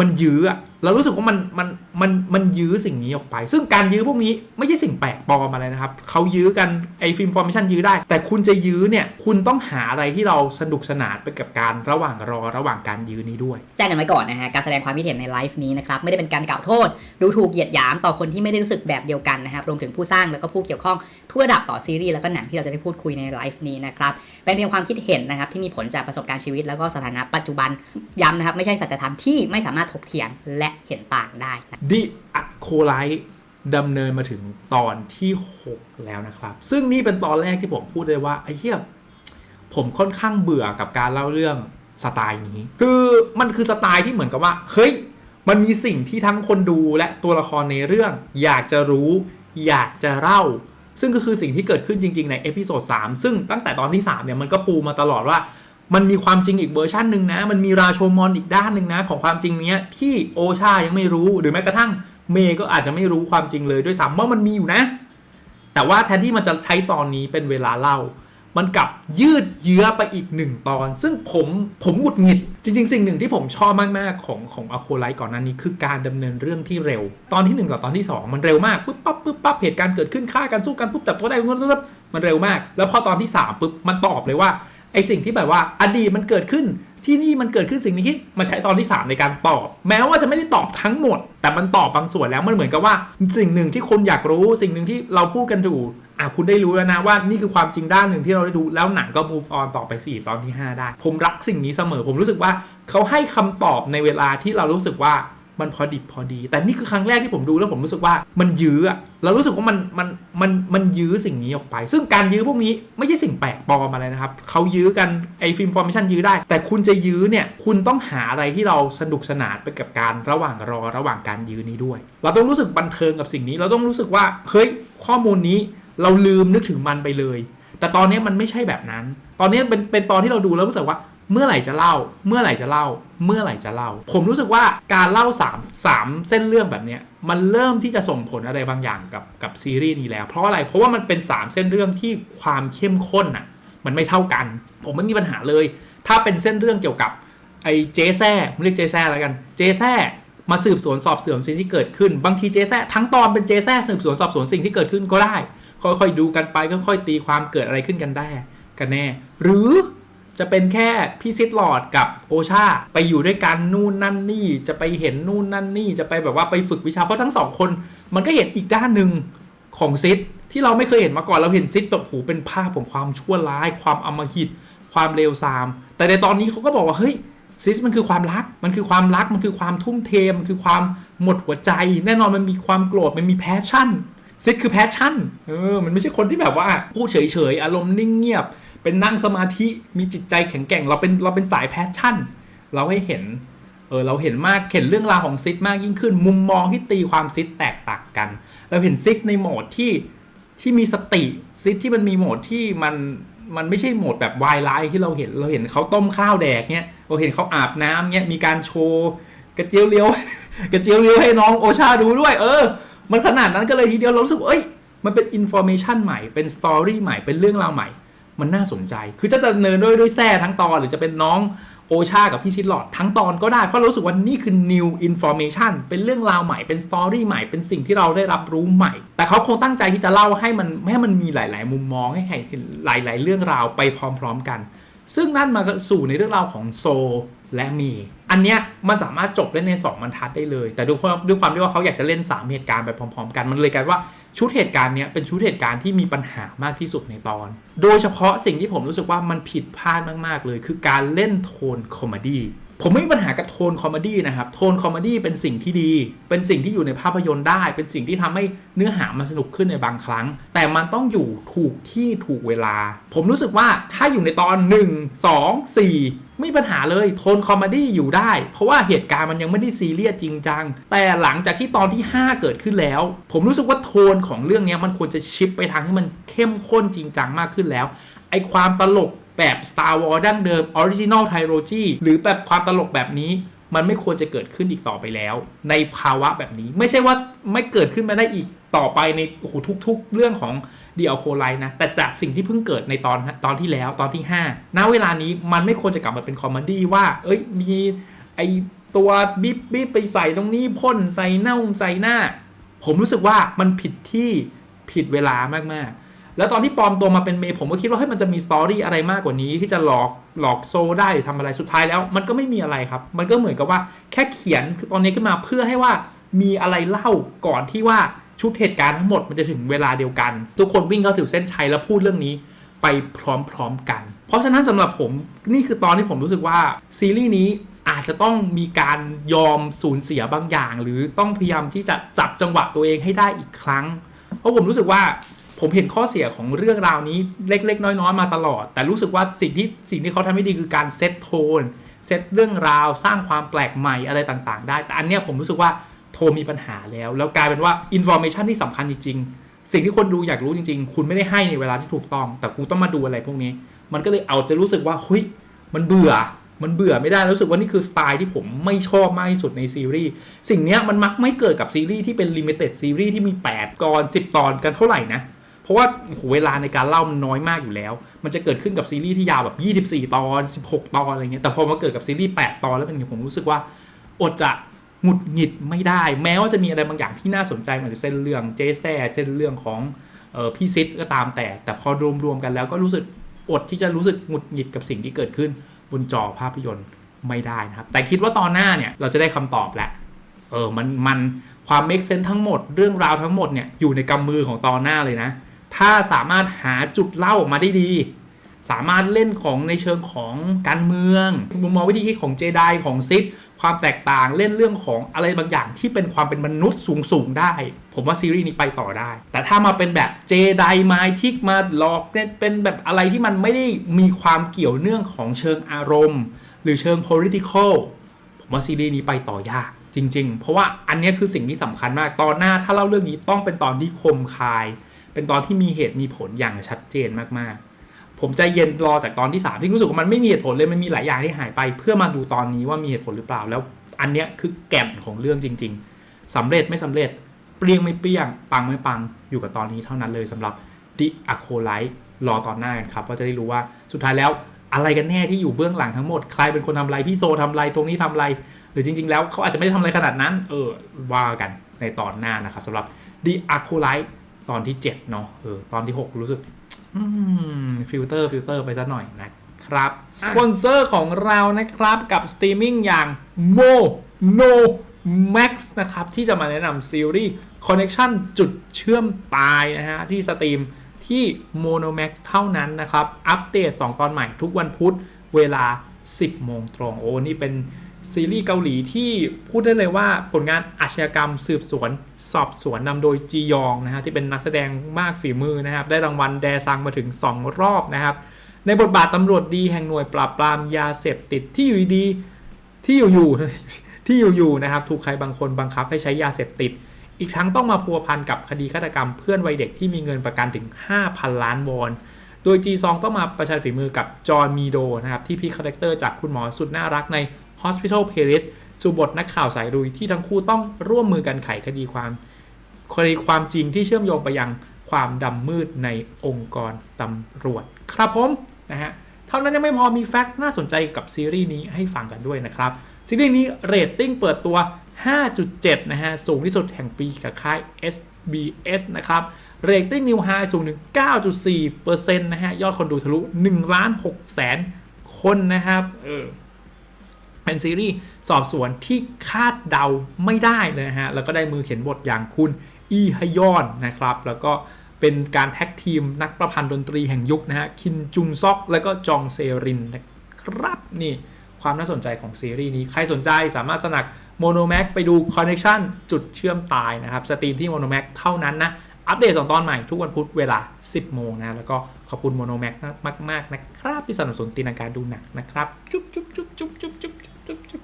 มันยื้ออะ เรารู้สึกว่ามันมันมันมันยื้อสิ่งนี้ออกไป ซึ่งการยื้อพวกนี้ไม่ใช่สิ่งแปลกปลอมอะไรนะครับเขายื้อกันไอฟิล์มฟอร์มชันยื้อได้ แต่คุณจะยื้อเนี่ยคุณต้องหาอะไรที่เราสนุกสนานไปกับการระหว่างรอระหว่างการยื้อนี้ด้วยแจ้งกันไว้ก่อนนะฮะการแสดงความคิดเห็นในไลฟ์นี้นะครับไม่ได้เป็นการกล่าวโทษ ดูถูกเหยียดหยามต่อคนที่ไม่ได้รู้สึกแบบเดียวกันนะครับรวมถึงผู้สร้างแล้วก็ผู้เกี่ยวข้องทุกระดับต่อซีรีส์แล้วก็หนังที่เราจะได้พูดคุยในไลฟ์นี้นะครับเป็นเพียงความคิดเห็นนะครับที่มีผลจากประสบการณ์ชีวิต แล้วก็สถานะปัจจุบันย้ำนะครับไม่ใช่สัจธรรมที่ไม่สามารถถกเถียงและเห็นต่างได้ดิอะโคไลดำเนินมาถึงตอนที่ 6 แล้วนะครับ ซึ่งนี่เป็นตอนแรกที่ผมพูดเลยว่าไอ้เหี้ยผมค่อนข้างเบื่อกับการเล่าเรื่องสไตล์นี้ คือมันคือสไตล์ที่เหมือนกับว่า เฮ้ย มันมีสิ่งที่ทั้งคนดูและตัวละครในเรื่อง อยากจะรู้ อยากจะเล่า ซึ่งก็คือสิ่งที่เกิดขึ้นจริง ๆ ในเอพิโซด3ซึ่งตั้งแต่ตอนที่ 3 เนี่ยมันก็ปูมาตลอดว่า มันมีความจริงอีกเวอร์ชันหนึ่งนะ มันมีราโชมอนอีกด้านหนึ่งนะ ของความจริงเนี้ยที่โอชายังไม่รู้หรือแม้กระทั่งเมย์ก็อาจจะไม่รู้ความจริงเลยด้วยซ้ำว่ามันมีอยู่นะ แต่ว่าแทนที่มันจะใช้ตอนนี้เป็นเวลาเล่า มันกลับยืดเยื้อไปอีกหนึ่งตอน ซึ่งผมผมหงุดหงิด จริง ๆ สิ่งหนึ่งที่ผมชอบมากๆของของอโคไลท์ก่อนหน้านี้คือการดำเนินเรื่องที่เร็ว ตอนที่หนึ่งกับตอนที่สองมันเร็วมากปุ๊บปั๊บปุ๊บปั๊บเหตุการณ์เกิดขึ้นฆ่ากันสู้กันปุ๊บจับตัวได้ปุ๊บมันเร็วมาก แล้วพอตอนที่สามปุ๊บมันตอบเลยว่า ไอสิ่งที่แบบว่าอดีตมันเกิดขึ้นที่นี่มันเกิดขึ้นสิ่งนี้มาใช้ตอนที่ 3 ในการตอบ แม้ว่าจะไม่ได้ตอบทั้งหมด แต่มันตอบบางส่วนแล้วมันเหมือนกับว่า สิ่งหนึ่งที่คนอยากรู้ สิ่งหนึ่งที่เราพูดกันถูกอะคุณได้รู้แล้วนะว่านี่คือความจริงด้านหนึ่งที่เราได้ดูแล้วหนังก็ move on ต่อไป4ตอนที่ 5 ได้ ผมรักสิ่งนี้เสมอ ผมรู้สึกว่าเขาให้คำตอบในเวลาที่เรารู้สึกว่า มันพอดิบพอดี แต่นี่คือครั้งแรกที่ผมดูแล้วผมรู้สึกว่ามันยื้ออะเรารู้สึกว่ามันมันมันมันยื้อสิ่งนี้ออกไป ซึ่งการยื้อพวกนี้ไม่ใช่สิ่งแปลกปลอมอะไรนะครับเขายื้อกันไอฟิล์มฟอร์มชันยื้อได้ แต่คุณจะยื้อเนี่ยคุณต้องหาอะไรที่เราสนุกสนานไปกับการระหว่างรอระหว่างการยื้อนี้ด้วย เราต้องรู้สึกบันเทิงกับสิ่งนี้ เราต้องรู้สึกว่าเฮ้ยข้อมูลนี้เราลืมนึกถึงมันไปเลย แต่ตอนนี้มันไม่ใช่แบบนั้น ตอนนี้เป็นเป็นตอนที่เราดูแล้วรู้สึกว่า เมื่อไหร่จะเล่า เมื่อไหร่จะเล่า เมื่อไหร่จะเล่า ผมรู้สึกว่าการเล่า3 3เส้นเรื่องแบบนี้มันเริ่มที่จะส่งผลอะไรบางอย่างกับกับซีรีส์นี้แล้ว เพราะอะไร เพราะว่ามันเป็น 3 เส้นเรื่องที่ความเข้มข้นอะมันไม่เท่ากัน ผมไม่มีปัญหาเลย ถ้าเป็นเส้นเรื่องเกี่ยวกับไอ้เจแซ่ผมเรียกเจแซ่แล้วกัน เจแซ่มาสืบสวนสอบสวนสิ่งที่เกิดขึ้น บางทีเจแซ่ทั้งตอนเป็นเจแซ่สืบสวนสอบสวนสิ่งที่เกิดขึ้นก็ได้ ค่อยๆดูกันไปค่อยๆตีความเกิดอะไรขึ้นกันได้ กันแน่ หรือ จะเป็นแค่พี่ซิดหลอดกับโอชาไปอยู่ด้วยกันนู่นนั่นนี่ จะไปเห็นนู่นนั่นนี่ จะไปแบบว่าไปฝึกวิชาเพราะทั้งสองคน มันก็เห็นอีกด้านหนึ่งของซิดที่เราไม่เคยเห็นมาก่อนเราเห็นซิดแบบโหเป็นภาพของความชั่วร้าย ความอำมหิต ความเลวทราม แต่ในตอนนี้เขาก็บอกว่าเฮ้ยซิสมันคือความรัก มันคือความรัก มันคือความทุ่มเท มันคือความหมดหัวใจ แน่นอนมันมีความโกรธ มันมีแพชชั่นซิดคือแพชชั่น เออ มันไม่ใช่คนที่แบบว่าพูดเฉยๆ อารมณ์นิ่งเงียบ เป็นนั่งสมาธิมีจิตใจแข็งแกร่ง เราเป็นเราเป็นสายแพชชั่น เราให้เห็นเออเราเห็นมากเห็นเรื่องราวของซิดมากยิ่งขึ้น มุมมองที่ตีความซิดแตกต่างกัน เราเห็นซิดในโหมดที่ที่มีสติซิดที่มันมีโหมดที่มันมันไม่ใช่โหมดแบบวายไลท์ที่เราเห็นเราเห็นเขาต้มข้าวแดกเนี่ยเราเห็นเขาอาบน้ำเนี่ยมีการโชว์กระเจียวเลี้ยวกระเจียวเลี้ยวให้น้องโอชาดูด้วย เออ มันขนาดนั้นก็เลยทีเดียวเรารู้สึกเอ้ยมันเป็นอินโฟเมชันใหม่เป็นสตอรี่ใหม่เป็นเรื่องราวใหม่ มันน่าสนใจ คือจะดำเนินด้วยด้วยแท้ทั้งตอนหรือจะเป็นน้องโอชากับพี่ชิดหลอดทั้งตอนก็ได้ เพราะรารู้สึกว่านี่คือ new information เป็นเรื่องราวใหม่เป็นสตอรี่ใหม่เป็นสิ่งที่เราได้รับรู้ใหม่ แต่เขาคงตั้งใจที่จะเล่าให้มันให้มันมีหลาย ๆ มุมมองให้เห็นหลาย ๆ เรื่องราวไปพร้อม ๆ กัน ซึ่งนั่นมาสู่ในเรื่องราวของโซและมี อันเนี้ยมันสามารถจบได้ใน 2บรรทัดได้เลย แต่ด้วยความด้วยความที่ว่าเขาอยากจะเล่น 3 เหตุการณ์ไปพร้อม ๆ กันมันเลยกลายว่า ชุดเหตุการณ์เนี้ยเป็นชุดเหตุการณ์ที่มีปัญหามากที่สุดในตอน โดยเฉพาะสิ่งที่ผมรู้สึกว่ามันผิดพลาดมาก ๆ เลย คือการเล่นโทนคอมเมดี้ ผมไม่มีปัญหากับโทนคอมเมดี้นะครับ โทนคอมเมดี้เป็นสิ่งที่ดี เป็นสิ่งที่อยู่ในภาพยนตร์ได้ เป็นสิ่งที่ทำให้เนื้อหามันสนุกขึ้นในบางครั้ง แต่มันต้องอยู่ถูกที่ถูกเวลา ผมรู้สึกว่าถ้าอยู่ในตอน 1 2 4 ไม่มีปัญหาเลยโทนคอมเมดี้อยู่ได้ เพราะว่าเหตุการณ์มันยังไม่ได้ซีเรียสจริงจัง แต่หลังจากที่ตอนที่ 5 เกิดขึ้นแล้ว ผมรู้สึกว่าโทนของเรื่องนี้มันควรจะชิปไปทางที่มันเข้มข้นจริงจังมากขึ้นแล้ว ไอความตลกแบบ Star Wars ดั้งเดิม Original Trilogy หรือแบบความตลกแบบนี้ มันไม่ควรจะเกิดขึ้นอีกต่อไปแล้ว ในภาวะแบบนี้ไม่ใช่ว่าไม่เกิดขึ้นมาได้อีกต่อไปในโอ้โหทุก ๆ เรื่องของเดียโคไลนะ แต่จากสิ่งที่เพิ่งเกิดในตอนตอนที่แล้วตอนที่ 5 ณเวลานี้มันไม่ควรจะกลับมาเป็นคอมเมดี้ว่า เอ้ยมีไอตัวบิ๊บบิ๊บไปใส่ตรงนี้พ่นใส่เน่าใส่หน้า ผมรู้สึกว่ามันผิดที่ผิดเวลามากๆ แล้วตอนที่ปลอมตัวมาเป็นเมย์ผมก็คิดว่าเฮ้ยมันจะมีสตอรี่อะไรมากกว่านี้ ที่จะหลอกหลอกโซได้หรือทำอะไรสุดท้ายแล้ว มันก็ไม่มีอะไรครับ มันก็เหมือนกับว่าแค่เขียนตอนนี้ขึ้นมาเพื่อให้ว่ามีอะไรเล่าก่อนที่ว่าชุดเหตุการณ์ทั้งหมดมันจะถึงเวลาเดียวกัน ทุกคนวิ่งเข้าถึงเส้นชัยแล้วพูดเรื่องนี้ไปพร้อมๆกัน เพราะฉะนั้นสำหรับผมนี่คือตอนที่ผมรู้สึกว่าซีรีส์นี้อาจจะต้องมีการยอมสูญเสียบางอย่าง หรือต้องพยายามที่จะจับจังหวะตัวเองให้ได้อีกครั้ง เพราะผมรู้สึกว่า ผมเห็นข้อเสียของเรื่องราวนี้เล็ก ๆ น้อย ๆ มาตลอด แต่รู้สึกว่าสิ่งที่สิ่งที่เขาทำให้ดีคือการเซตโทนเซตเรื่องราวสร้างความแปลกใหม่อะไรต่างๆ ได้ แต่อันเนี้ยผมรู้สึกว่าโทรมีปัญหาแล้ว แล้วกลายเป็นว่าอินโฟเมชันที่สำคัญจริง ๆ สิ่งที่คนดูอยากรู้จริง ๆ คุณไม่ได้ให้ในเวลาที่ถูกต้อง แต่คุณต้องมาดูอะไรพวกนี้ มันก็เลยเอาจะรู้สึกว่าเฮ้ยมันเบื่อมันเบื่อไม่ได้รู้สึกว่านี่คือสไตล์ที่ผมไม่ชอบมากที่สุดในซีรีส์สิ่งเนี้ยมันมักไม่เกิดกับซีรีส์ที่เป็นลิมิเต็ดซีรีส์ที่มี 8 ตอน 10 ตอนกันเท่าไหร่นะ เพราะว่าเวลาในการเล่ามันน้อยมากอยู่แล้ว มันจะเกิดขึ้นกับซีรีส์ที่ยาวแบบ 24 ตอน 16 ตอนอะไรเงี้ยแต่พอมาเกิดกับซีรีส์ 8 ตอนแล้วเป็นอย่างนี้ผมรู้สึกว่าอดจะหงุดหงิดไม่ได้ แม้ว่าจะมีอะไรบางอย่างที่น่าสนใจเหมือนเส้นเรื่องเจแซ่เส้นเรื่องของออพี่ซิดก็ตามแต่ แต่พอรวมๆกันแล้วก็รู้สึกอดที่จะรู้สึกหงุดหงิดกับสิ่งที่เกิดขึ้นบนจอภาพยนตร์ไม่ได้นะครับ แต่คิดว่าตอนหน้าเนี่ยเราจะได้คำตอบแล้วเออมันมันความ make sense ทั้งหมดเรื่องราวทั้งหมดเนี่ยอยู่ในกำมือของตอนหน้าเลยนะ ถ้าสามารถหาจุดเล่าออกมาได้ดี สามารถเล่นของในเชิงของการเมืองมุมมองวิธีคิดของเจไดของซิดความแตกต่างเล่นเรื่องของอะไรบางอย่างที่เป็นความเป็นมนุษย์สูงสูงได้ ผมว่าซีรีส์นี้ไปต่อได้ แต่ถ้ามาเป็นแบบเจไดมาทิกมาหลอกเนี่ยเป็นแบบอะไรที่มันไม่ได้มีความเกี่ยวเนื่องของเชิงอารมณ์ หรือเชิง political ผมว่าซีรีส์นี้ไปต่อยากจริง ๆ เพราะว่าอันนี้คือสิ่งที่สำคัญมากตอนหน้าถ้าเล่าเรื่องนี้ต้องเป็นตอนที่คมคาย เป็นตอนที่มีเหตุมีผลอย่างชัดเจนมากๆ ผมใจเย็นรอจากตอนที่3ที่รู้สึกว่ามันไม่มีเหตุผลเลยมันมีหลายอย่างที่หายไป เพื่อมาดูตอนนี้ว่ามีเหตุผลหรือเปล่า แล้วอันเนี้ยคือแก่นของเรื่องจริง ๆสำเร็จไม่สำเร็จเปรี้ยงไม่เปรี้ยง ปังไม่ปังอยู่กับตอนนี้เท่านั้นเลยสำหรับ The a c o l i t e รอตอนหน้ากันครับว่าจะได้รู้ว่าสุดท้ายแล้วอะไรกันแน่ที่อยู่เบื้องหลังทั้งหมดใครเป็นคนทำอะไรพี่โซทำอะไรตรงนี้ทำอะไร หรือจริง ๆ แล้วเขาอาจจะไม่ได้ทำอะไรขนาดนั้น เออว่ากันในตอนหน้านะครับสำหรับ The a c o l i t e ตอนที่7เนาะเออตอนที่ 6 รู้สึกอืมฟิลเตอร์ฟิลเตอร์ไปซะหน่อยนะครับสปอนเซอร์ของเรานะครับกับสตรีมมิ่งอย่าง Mo No Max นะครับ ที่จะมาแนะนำซีรีส์ Connection จุดเชื่อมตายนะฮะ ที่สตรีมที่ Monomax เท่านั้นนะครับ อัปเดต 2 ตอนใหม่ทุกวันพุธเวลา 10 โมงตรง โอ้ นี่เป็น ซีรีส์เกาหลีที่พูดได้เลยว่าผลงานอาชญากรรมสืบสวน สอบสวนนำโดยจียองนะฮะที่เป็นนักแสดงมากฝีมือนะครับ ได้รางวัลแดซังมาถึง 2 รอบนะครับ ในบทบาทตำรวจดีแห่งหน่วยปราบปรามยาเสพติดที่อยู่ดีที่อยู่ๆที่อยู่ๆนะครับถูกใครบางคนบังคับให้ใช้ยาเสพติด อีกทั้งต้องมาพัวพันกับคดีฆาตกรรมเพื่อนวัยเด็กที่มีเงินประกันถึง 5,000 ล้านวอนโดย G2 ต้องมาประชันฝีมือกับจอห์นมีโดนะครับที่พีคคาแรคเตอร์จากคุณหมอสุดน่ารักใน Hospital Playlist สู่บทนักข่าวสายลุยที่ทั้งคู่ต้องร่วมมือกันไขคดีความคดีความจริงที่เชื่อมโยงไปยังความดำมืดในองค์กรตำรวจ ครับผมนะฮะเท่านั้นยังไม่พอมีแฟกต์น่าสนใจกับซีรีส์นี้ให้ฟังกันด้วยนะครับ ซีรีส์นี้เรตติ้งเปิดตัว 5.7 นะฮะ สูงที่สุดแห่งปีกับค่าย SBS นะครับเรตติ้งนิวไฮสูงถึง 9.4%นะฮะ ยอดคนดูทะลุ1ล้าน6แสนคนนะครับ เออ เป็นซีรีส์สอบสวนที่คาดเดาไม่ได้เลยฮะ แล้วก็ได้มือเขียนบทอย่างคุณอีฮยอนนะครับ แล้วก็เป็นการแท็กทีมนักประพันธ์ดนตรีแห่งยุคนะฮะ คินจุงซอก แล้วก็จองเซรินนะครับนี่ความน่าสนใจของซีรีส์นี้ ใครสนใจสามารถสนัคร Monomax ไปดู Connection จุดเชื่อมตายนะครับ สตรีมที่ Monomax เท่านั้นนะ อัปเดต 2 ตอนใหม่ทุกวันพุธเวลา 10 โมงนะ แล้วก็ขอบคุณ Monomax มาก ๆ นะครับ ที่สนับสนุนตีนาการดูหนักนะครับ จุ๊บจุ๊บจุ๊บจุ๊บจุ๊บจุ๊บ Tup, tup.